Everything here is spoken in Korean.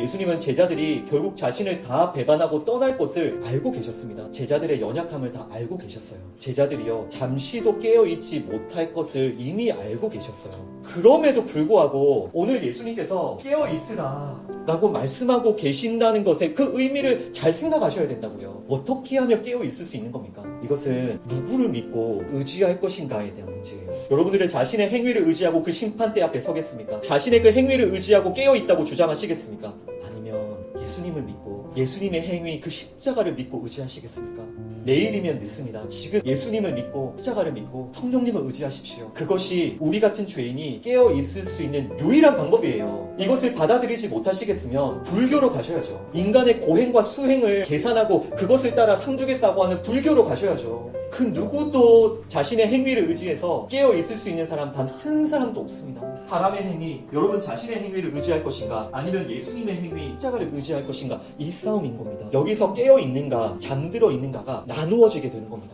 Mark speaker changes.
Speaker 1: 예수님은 제자들이 결국 자신을 다 배반하고 떠날 것을 알고 계셨습니다. 제자들의 연약함을 다 알고 계셨어요. 제자들이요, 잠시도 깨어있지 못할 것을 이미 알고 계셨어요. 그럼에도 불구하고 오늘 예수님께서 깨어있으라 라고 말씀하고 계신다는 것의 그 의미를 잘 생각하셔야 된다고요. 어떻게 하면 깨어있을 수 있는 겁니까? 이것은 누구를 믿고 의지할 것인가에 대한 문제예요. 여러분들은 자신의 행위를 의지하고 그 심판대 앞에 서겠습니까? 자신의 그 행위를 의지하고 깨어있다고 주장하시겠습니까? 아니면 예수님을 믿고 예수님의 행위 그 십자가를 믿고 의지하시겠습니까? 내일이면 늦습니다. 지금 예수님을 믿고 십자가를 믿고 성령님을 의지하십시오. 그것이 우리 같은 죄인이 깨어 있을 수 있는 유일한 방법이에요. 이것을 받아들이지 못하시겠으면 불교로 가셔야죠. 인간의 고행과 수행을 계산하고 그것을 따라 상 주겠다고 하는 불교로 가셔야죠. 그 누구도 자신의 행위를 의지해서 깨어 있을 수 있는 사람 단 한 사람도 없습니다. 사람의 행위, 여러분 자신의 행위를 의지할 것인가, 아니면 예수님의 행위, 십자가를 의지할 것인가, 이 싸움인 겁니다. 여기서 깨어 있는가, 잠들어 있는가가 나누어지게 되는 겁니다.